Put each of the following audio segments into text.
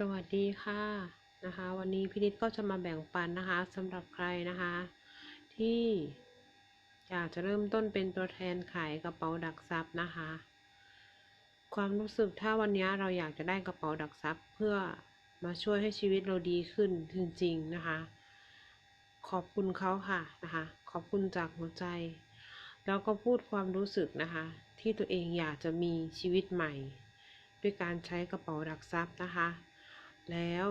สวัสดีค่ะนะคะ วันนี้พี่นิดก็จะมาแบ่งปันนะคะสำหรับใครนะคะ ที่อยากจะเริ่มต้นเป็นตัวแทนขายกระเป๋าดักซับนะคะ ความรู้สึกถ้าวันนี้เราอยากจะได้กระเป๋าดักซับเพื่อมาช่วยให้ชีวิตเราดีขึ้นจริงๆนะคะ ขอบคุณเขาค่ะนะคะ ขอบคุณจากหัวใจ แล้วก็พูดความรู้สึกนะคะ ที่ตัวเองอยากจะมีชีวิตใหม่ ด้วยการใช้กระเป๋าดักซับนะคะ แล้ว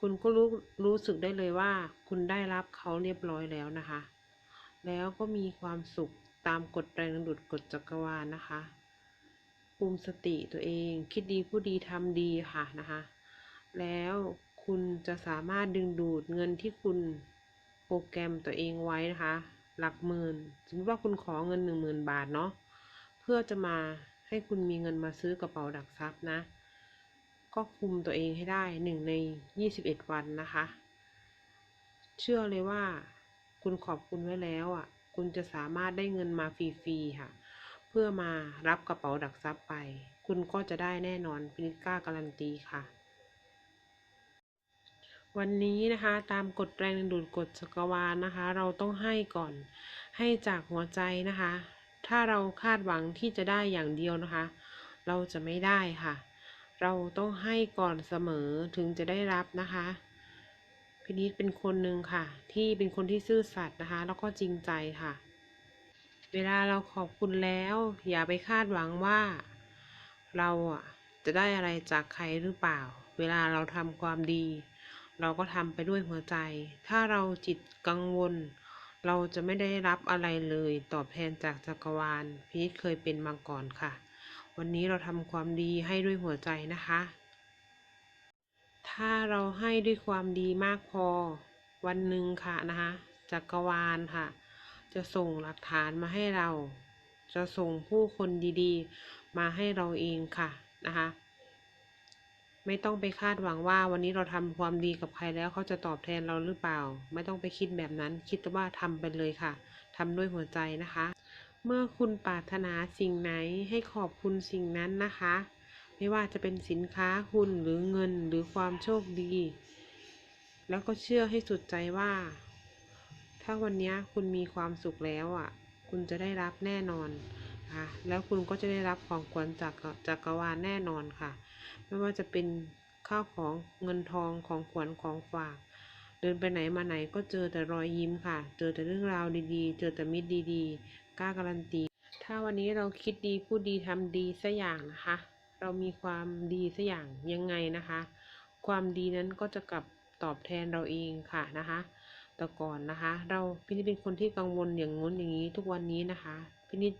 คุณก็รู้รู้สึกได้เลยว่า คุณได้รับเขาเรียบร้อยแล้วนะคะ แล้วก็มีความสุขตามกฎแรงดึงดูดกฎจักรวาลนะคะภูมิสติตัวเอง คิดดีพูดดีทำดีค่ะนะคะ แล้วคุณจะสามารถดึงดูดเงินที่คุณโปรแกรมตัวเองไว้นะคะ หลักหมื่น สมมติว่าคุณขอเงินหนึ่งหมื่นบาทเนาะเพื่อจะมาให้คุณมีเงินมาซื้อกระเป๋าดักทรัพย์นะ ก็คุมตัวเองให้ได้หนึ่งในยี่สิบเอ็ดวันนะคะ เชื่อเลยว่าคุณขอบคุณไว้แล้วอะ คุณจะสามารถได้เงินมาฟรีๆค่ะ เพื่อมารับกระเป๋าดักทรัพย์ไป คุณก็จะได้แน่นอนพินิกล้าการันตีค่ะ วันนี้นะคะ ตามกฎแรงดึงดูดกฎจักรวาลนะคะ เราต้องให้ก่อนให้จากหัวใจนะคะ ถ้าเราคาดหวังที่จะได้อย่างเดียวนะคะ เราจะไม่ได้ค่ะ เราต้องให้ก่อนเสมอถึงจะได้รับนะคะพินิจเป็นคนหนึ่งค่ะ ที่เป็นคนที่ซื่อสัตย์นะคะ แล้วก็จริงใจค่ะ เวลาเราขอบคุณแล้ว อย่าไปคาดหวังว่า เราอะจะได้อะไรจากใครหรือเปล่า เวลาเราทำความดี เราก็ทำไปด้วยหัวใจ ถ้าเราจิตกังวล เราจะไม่ได้รับอะไรเลย ตอบแทนจากจักรวาลพีทเคยเป็นมาก่อนค่ะ วันนี้เราทำความดีให้ด้วยหัวใจนะคะ ถ้าเราให้ด้วยความดีมากพอ วันหนึ่งค่ะนะคะจักรวาลค่ะ จะส่งหลักฐานมาให้เรา จะส่งผู้คนดีๆ มาให้เราเองค่ะนะคะ ไม่ต้องไปคาดหวังว่าวันนี้เราทำความดีกับใครแล้วเขาจะตอบแทนเราหรือเปล่า ไม่ต้องไปคิดแบบนั้น คิดว่าทำไปเลยค่ะทำด้วยหัวใจนะคะ เมื่อคุณปรารถนาสิ่งไหนให้ขอบคุณสิ่งนั้นนะคะ ไม่ว่าจะเป็นสินค้าคุณหรือเงินหรือความโชคดี แล้วก็เชื่อให้สุดใจว่า ถ้าวันนี้คุณมีความสุขแล้วอะ คุณจะได้รับแน่นอนค่ะแล้วคุณก็จะได้รับของขวัญจากจักรวาลแน่นอนค่ะ ไม่ว่าจะเป็นข้าวของเงินทองของขวัญของฝาก เดินไปไหนมาไหนก็เจอแต่รอยยิ้มค่ะ เจอแต่เรื่องราวดีๆ เจอแต่มิตรดีๆ กล้าการันตี ถ้าวันนี้เราคิดดีพูดดีทำดีสักอย่างนะคะ เรามีความดีสักอย่างยังไงนะคะ ความดีนั้นก็จะกลับตอบแทนเราเองค่ะนะคะแต่ก่อนนะคะ เราพี่นิดเป็นคนที่กังวลอย่างงู้นอย่างนี้ทุกวันนี้นะคะพี่นิด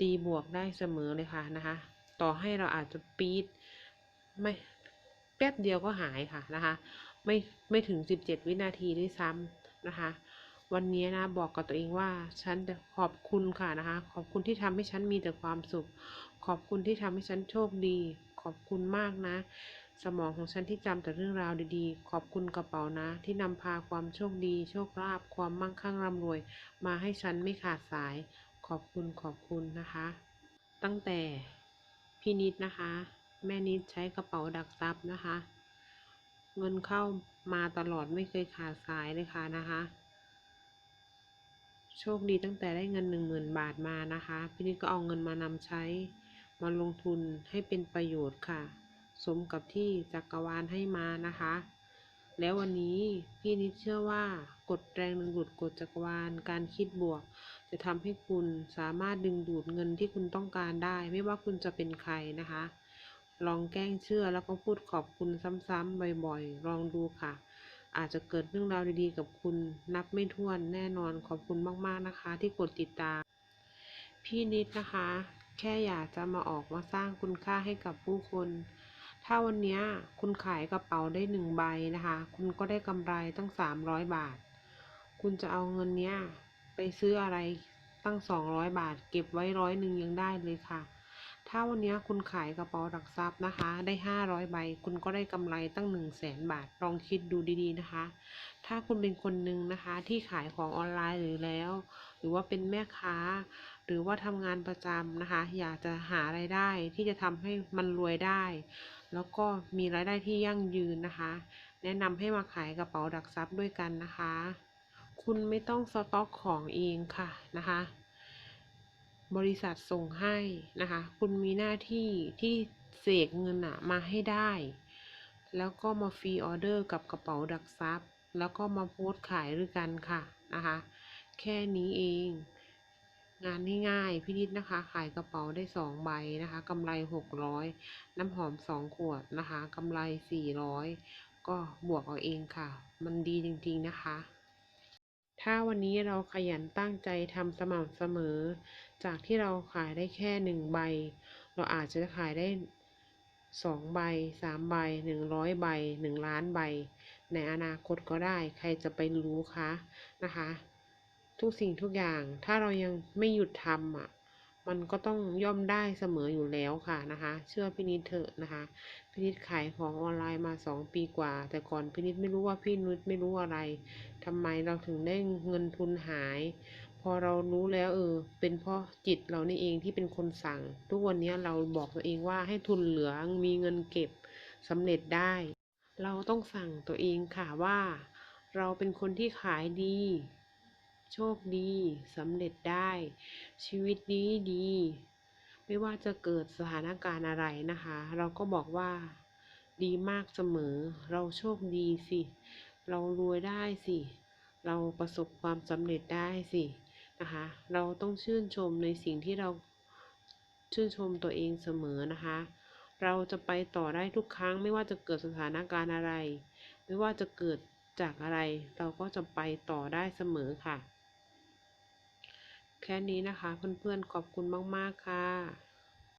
ตีบวกได้เสมอเลยค่ะนะคะ ต่อให้เราอาจจะปี๊ดไม่แป๊บเดียวก็หายค่ะนะคะ ไม่ไม่ถึงสิบเจ็ดวินาทีด้วยซ้ำนะคะ วันนี้นะบอกกับตัวเองว่าฉันขอบคุณค่ะนะคะ ขอบคุณที่ทำให้ฉันมีแต่ความสุข ขอบคุณที่ทำให้ฉันโชคดี ขอบคุณมากนะ สมองของฉันที่จำแต่เรื่องราวดีๆ ขอบคุณกระเป๋านะ ที่นำพาความโชคดี โชคลาภความมั่งคั่งร่ำรวย มาให้ฉันไม่ขาดสาย ขอบคุณขอบคุณนะคะ ตั้งแต่พี่นิดนะคะ แม่นิดใช้กระเป๋าดักซับนะคะ เงินเข้ามาตลอดไม่เคยขาดสายเลยค่ะนะคะ โชคดีตั้งแต่ได้เงินหนึ่งหมื่นบาทมานะคะพี่นิดก็เอาเงินมานำใช้ มาลงทุนให้เป็นประโยชน์ค่ะ สมกับที่จักรวาลให้มานะคะ แล้ววันนี้พี่นิดเชื่อว่ากฎแรงดึงดูดกฎจักรวาลการคิดบวก จะทำให้คุณสามารถดึงดูดเงินที่คุณต้องการได้ ไม่ว่าคุณจะเป็นใครนะคะ ลองแกล้งเชื่อแล้วก็พูดขอบคุณซ้ำๆบ่อยๆ ลองดูค่ะ อาจจะเกิดเรื่องราวดีๆ กับคุณนับไม่ถ้วนแน่นอนขอบคุณมากๆนะคะ ที่กดติดตาม พี่นิดนะคะ แค่อยากจะมาออกมาสร้างคุณค่าให้กับผู้คน ถ้าวันนี้คุณขายกระเป๋าได้หนึ่งใบนะคะ คุณก็ได้กำไรตั้งสามร้อยบาท คุณจะเอาเงินเนี้ยไปซื้ออะไรตั้งสองร้อยบาท เก็บไว้ร้อยหนึ่งยังได้เลยค่ะ ถ้าวันนี้คุณขายกระเป๋าหลักทรัพย์นะคะ ได้ห้าร้อยใบ คุณก็ได้กำไรตั้งหนึ่งแสนบาท ลองคิดดูดีๆนะคะ ถ้าคุณเป็นคนหนึ่งนะคะที่ขายของออนไลน์หรือแล้ว หรือว่าเป็นแม่ค้า หรือว่าทำงานประจำนะคะ อยากจะหาไรายได้ที่จะทำให้มันรวยได้ แล้วก็มีรายได้ที่ยั่งยืนนะคะ แนะนำให้มาขายกระเป๋าดักทรัพย์ด้วยกันนะคะ คุณไม่ต้องสต็อกของเองค่ะนะคะ บริษัทส่งให้นะคะ คุณมีหน้าที่ที่เสกเงินอะมาให้ได้ แล้วก็มาฟรีออเดอร์กับกระเป๋าดักทรัพย์ แล้วก็มาโพสต์ขายด้วยกันค่ะนะคะ แค่นี้เอง งานง่ายๆพี่นิดนะคะ ขายกระเป๋าได้สองใบนะคะกำไรหกร้อยน้ำหอมสองขวดนะคะกำไรสี่ร้อยก็บวกเอาเองค่ะ มันดีจริงๆนะคะ ถ้าวันนี้เราขยันตั้งใจทำสม่ำเสมอ จากที่เราขายได้แค่หนึ่งใบ เราอาจจะขายได้สองใบสามใบหนึ่งร้อยใบหนึ่งล้านใบ ในอนาคตก็ได้ ใครจะไปรู้คะนะคะ ทุกสิ่งทุกอย่างถ้าเรายังไม่หยุดทำอะ มันก็ต้องย่อมได้เสมออยู่แล้วค่ะนะคะ เชื่อพี่นิดเถอะนะคะพี่นิดขายของออนไลน์มาสองปีกว่า แต่ก่อนพี่นิดไม่รู้ว่าพี่นุชไม่รู้อะไรทำไมเราถึงได้เงินทุนหาย พอเรารู้แล้วเออ เป็นเพราะจิตเรานี่เองที่เป็นคนสั่ง ทุกวันนี้เราบอกตัวเองว่าให้ทุนเหลือมีเงินเก็บสำเร็จได้ เราต้องสั่งตัวเองค่ะว่า เราเป็นคนที่ขายดี โชคดีสำเร็จได้ ชีวิตดีดี ไม่ว่าจะเกิดสถานการณ์อะไรนะคะ เราก็บอกว่าดีมากเสมอ เราโชคดีสิ เรารวยได้สิ เราประสบความสำเร็จได้สินะคะ เราต้องชื่นชมในสิ่งที่เราชื่นชมตัวเองเสมอนะคะ เราจะไปต่อได้ทุกครั้ง ไม่ว่าจะเกิดสถานการณ์อะไร ไม่ว่าจะเกิดจากอะไร เราก็จะไปต่อได้เสมอค่ะ แค่นี้นะคะเพื่อนๆขอบคุณมาก ๆ ค่ะ